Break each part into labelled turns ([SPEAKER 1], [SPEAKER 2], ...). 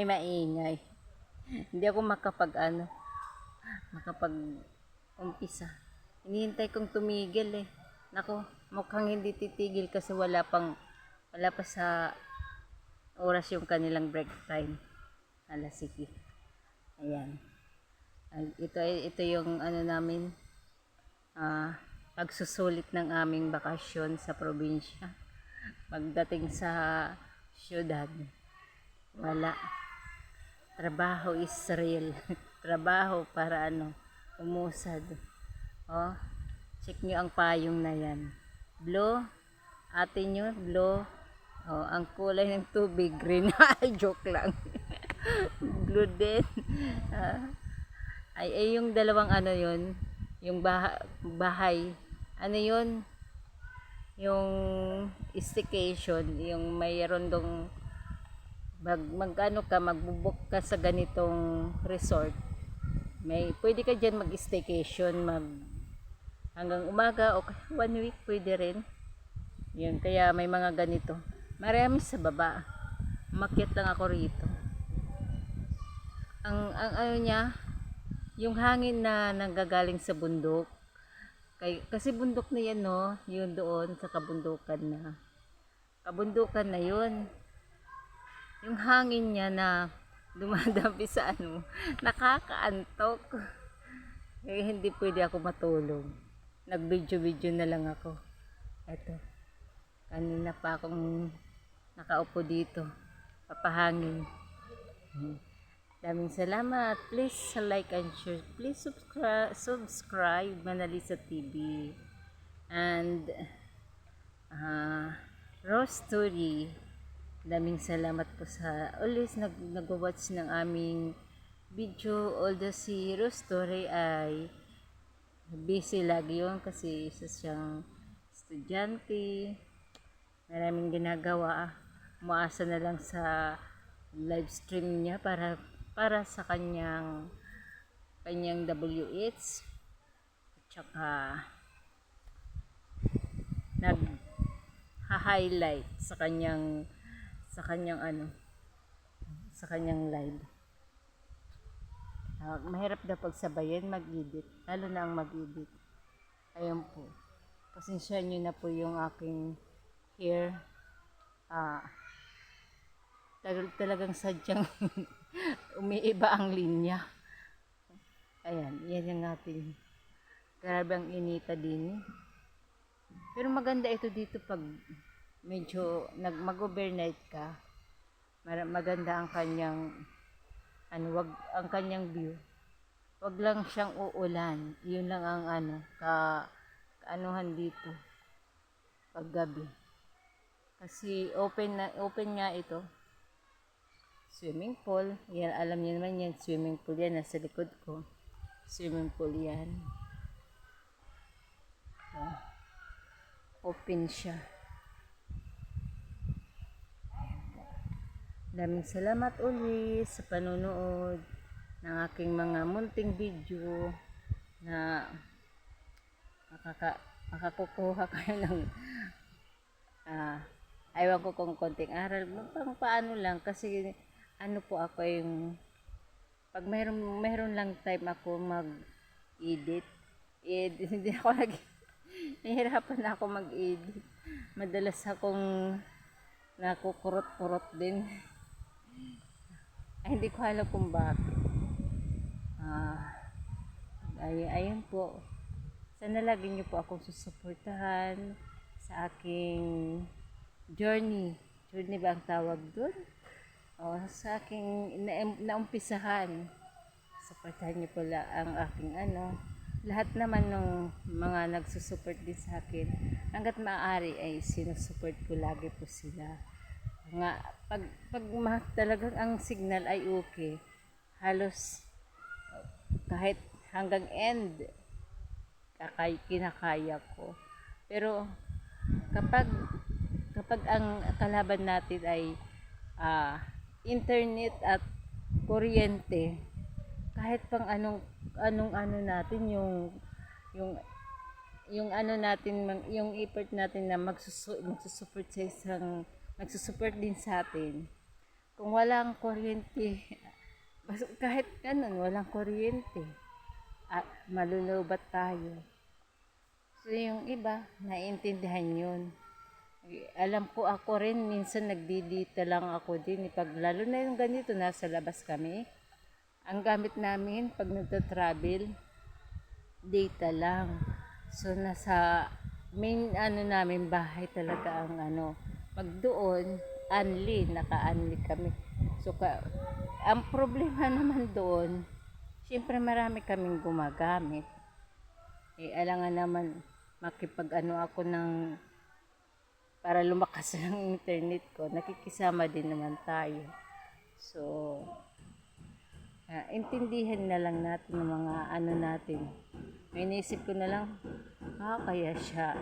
[SPEAKER 1] May maingay. Hindi ako makapag ano, makapag umpisa. Hinihintay kong tumigil eh. Nako, mukhang hindi titigil kasi wala pang, wala pa sa oras yung kanilang break time. Alas sige. Ayan. Ay, ito, ito yung ano namin, ah, pagsusulit ng aming bakasyon sa probinsya. Pagdating sa syudad, wala. Trabaho is real. Trabaho para ano, umusad. Oh, check nyo ang payong na yan. Blue, ate nyo, blue. Oh, ang kulay ng tubig, green. Ay, joke lang. blue din. Ah, ay, ay, yung dalawang ano yun, yung baha, bahay, ano yun, yung staycation, yung mayroon dong mag, mag ano ka, magbubuk ka sa ganitong resort, may, pwede ka dyan mag-staycation, mag, hanggang umaga o one week pwede rin. Yun, kaya may mga ganito. Marami sa baba. Makyat lang ako rito. Ang, ang ano niya, yung hangin na nanggagaling sa bundok. Kay, kasi bundok na yan, no? Yun doon sa kabundukan na. Kabundukan na yun. Yung hangin niya na dumadabi sa ano, nakakaantok. Eh, hindi pwede ako matulog. Nag-video-video na lang ako. Eto. Kanina pa akong nakaupo dito. Papahangin. Hmm. Daming salamat. Please like and share. Please subscribe, subscribe Manalisa TV. And uh, Rose Story. Daming salamat po sa always nag nag-watch ng aming video. Although si Rose Story ay busy lagi yun kasi isa siyang estudyante. Maraming ginagawa. Umaasa na lang sa live stream niya para para sa kanyang kanyang WH at saka nag highlight sa kanyang sa kanyang ano sa kanyang live. Ah, mahirap daw pagsabayan mag-edit. Lalo na ang mag-edit. Ayun po. Pasensya nyo na po yung aking hair. Ah Tal- talagang sadyang umiiba ang linya. Ayan, yan yung ating grabe ang inita din. Pero maganda ito dito pag medyo nag mag-overnight ka. Maganda ang kanyang ano wag ang kanyang view. Wag lang siyang uulan. Yun lang ang ano ka kaanuhan dito pag gabi. Kasi open na open nga ito swimming pool. Yan, alam niyo naman yan, swimming pool yan, nasa likod ko. Swimming pool yan. Ah, open siya. Ayan po. Daming salamat ulit sa panonood ng aking mga munting video na makaka makakukuha kayo ng ah ayaw ko kung konting aral pang paano lang kasi ano po ako yung pag mayroon, mayroon lang time ako mag-edit, edit, hindi ako nag nahihirapan na ako mag-edit. Madalas akong nakukurot-kurot din. Ay, hindi ko alam kung bakit. Ah, ay, ayun po. Sana lagi niyo po akong susuportahan sa aking journey. Journey ba ang tawag doon? O, sa aking na, naumpisahan. Supportahan niyo pala ang aking ano. Lahat naman ng mga nagsusupport din sa akin. Hanggat maaari ay sinusupport ko lagi po sila. Nga, pag, pag talagang ang signal ay okay, halos kahit hanggang end, kakay, kinakaya ko. Pero kapag kapag ang kalaban natin ay ah, internet at kuryente kahit pang anong anong ano natin yung yung yung ano natin yung effort natin na magsusu, magsusupport sa isang magsusupport din sa atin kung walang kuryente, kahit ganun, walang kuryente, at malulubat tayo. So yung iba, naiintindihan yun. Alam ko ako rin, minsan nagdidita lang ako din. eh. Pag lalo na yung ganito, nasa labas kami. Ang gamit namin pag nagta-travel, data lang. So nasa main ano namin bahay talaga ang ano. Pag doon, unli, naka-unli kami. So ka, ang problema naman doon, syempre marami kaming gumagamit. Eh, alangan naman makipag ano ako ng para lumakas ang internet ko. Nakikisama din naman tayo. So, ah, intindihan na lang natin ng mga ano natin. May naisip ko na lang, ah, kaya siya,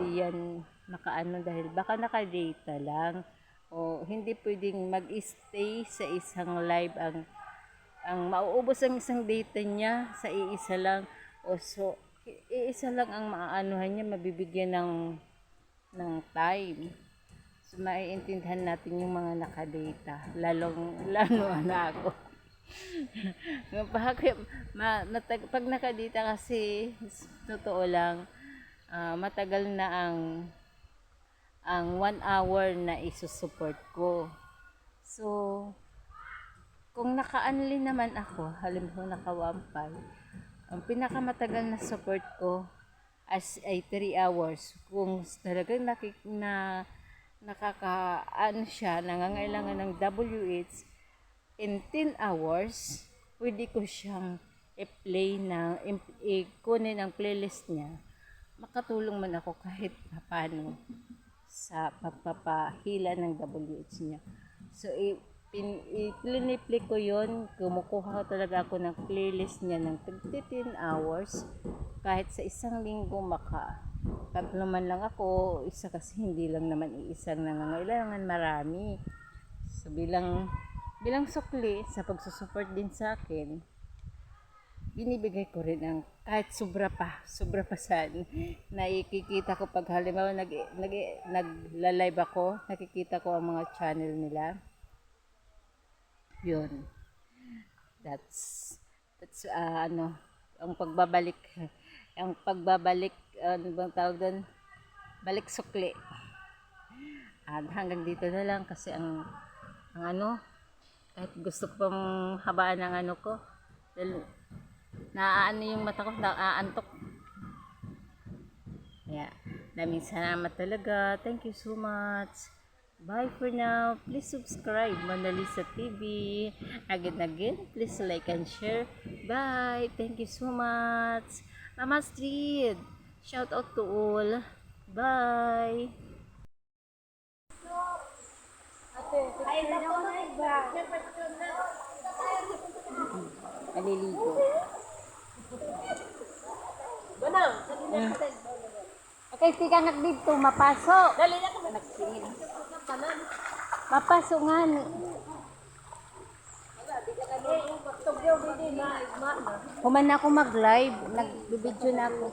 [SPEAKER 1] di yan nakaano dahil baka naka-data lang. O hindi pwedeng mag-stay sa isang live ang ang mauubos ang isang data niya sa iisa lang. O so iisa lang ang maaanuhan niya mabibigyan ng ng time. So maiintindihan natin yung mga nakadata. Lalong lalo na ako. Bakit, ma, matag, pag nakadita kasi, totoo lang, ah, matagal na ang ang one hour na isusupport ko. So, kung naka-unli naman ako, halimbawa naka-1.5, ang pinakamatagal na support ko as ay 3 hours. Kung talagang nakik na nakaka ano siya, nangangailangan ng WH, in 10 hours, pwede ko siyang i-play na, i- kunin ang playlist niya. Makatulong man ako kahit paano sa pagpapahila ng WH niya. So, i- pin, i-play ko yon kumukuha talaga ako ng playlist niya ng 10 hours kahit sa isang linggo maka tatlo man lang ako, isa kasi hindi lang naman iisang nangangailangan, marami. So bilang bilang sukli sa pagsusupport din sa akin, binibigay ko rin ang kahit sobra pa, sobra pa sa nakikita ko pag halimbawa nag, nag, nagla-live ako, nakikita ko ang mga channel nila. Yun. That's that's ah, ano, ang pagbabalik ang pagbabalik ano bang tawag doon? Balik sukli. At hanggang dito na lang kasi ang ang ano kahit gusto pang habaan ng ano ko dahil naaano yung mata ko naaantok. Kaya daming salamat talaga. Thank you so much. Bye for now. Please subscribe Monalisa TV again again please like and share. Bye. Thank you so much. Mama Street shout out to all. Bye. Maliligo. Mm. Okay, tika nga dito, mapasok. Dali na kami. Mapasok nga ni. Human na ako mag-live. Nag-video na ako.